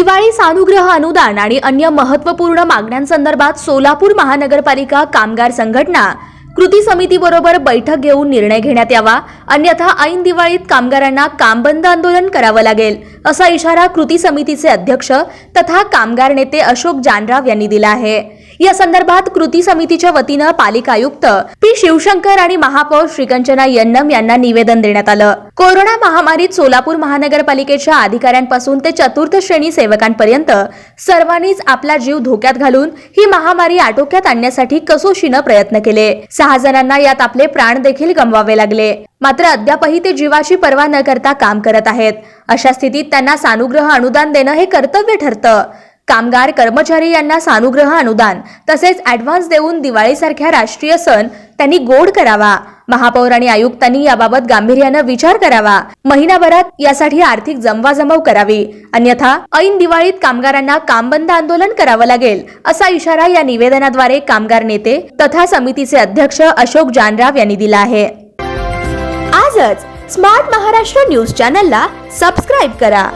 दिवाळी सानुग्रह अनुदान आणि अन्य महत्त्वपूर्ण मागण्यांसंदर्भात सोलापूर महानगरपालिका कामगार संघटना कृती समितीबरोबर बैठक घेऊन निर्णय घेण्यात यावा. अन्यथा ऐन दिवाळीत कामगारांना कामबंद आंदोलन करावं लागेल असा इशारा कृती समितीचे अध्यक्ष तथा कामगार नेते अशोक जानराव यांनी दिला आहे. या संदर्भात कृती समितीच्या वतीनं पालिका आयुक्त पी शिवशंकर आणि महापौर श्रीकंचना यन्नम यांना निवेदन देण्यात आलं. कोरोना महामारीत सोलापूर महानगरपालिकेच्या अधिकाऱ्यांपासून ते चतुर्थ श्रेणी सेवकांपर्यंत सर्वांनीच आपला जीव धोक्यात घालून ही महामारी आटोक्यात आणण्यासाठी कसोशीनं प्रयत्न केले. सहा जणांना यात आपले प्राण देखील गमवावे लागले. मात्र अद्यापही ते जीवाची पर्वा न करता काम करत आहेत. अशा स्थितीत त्यांना सानुग्रह अनुदान देणं हे कर्तव्य ठरतं. कामगार कर्मचारी यांना सानुग्रह अनुदान तसेच ॲडव्हान्स देऊन दिवाळीसारख्या राष्ट्रीय सण त्यांनी गोड करावा. महापौर आणि आयुक्तांनी याबाबत गांभीर्यानं विचार करावा. महिनाभरात यासाठी आर्थिक जमवाजमव करावी. अन्यथा ऐन दिवाळीत कामगारांना कामबंद आंदोलन करावं लागेल असा इशारा या निवेदनाद्वारे कामगार नेते तथा समितीचे अध्यक्ष अशोक जानराव यांनी दिला आहे. आजच स्मार्ट महाराष्ट्र न्यूज चॅनलला सबस्क्राईब करा.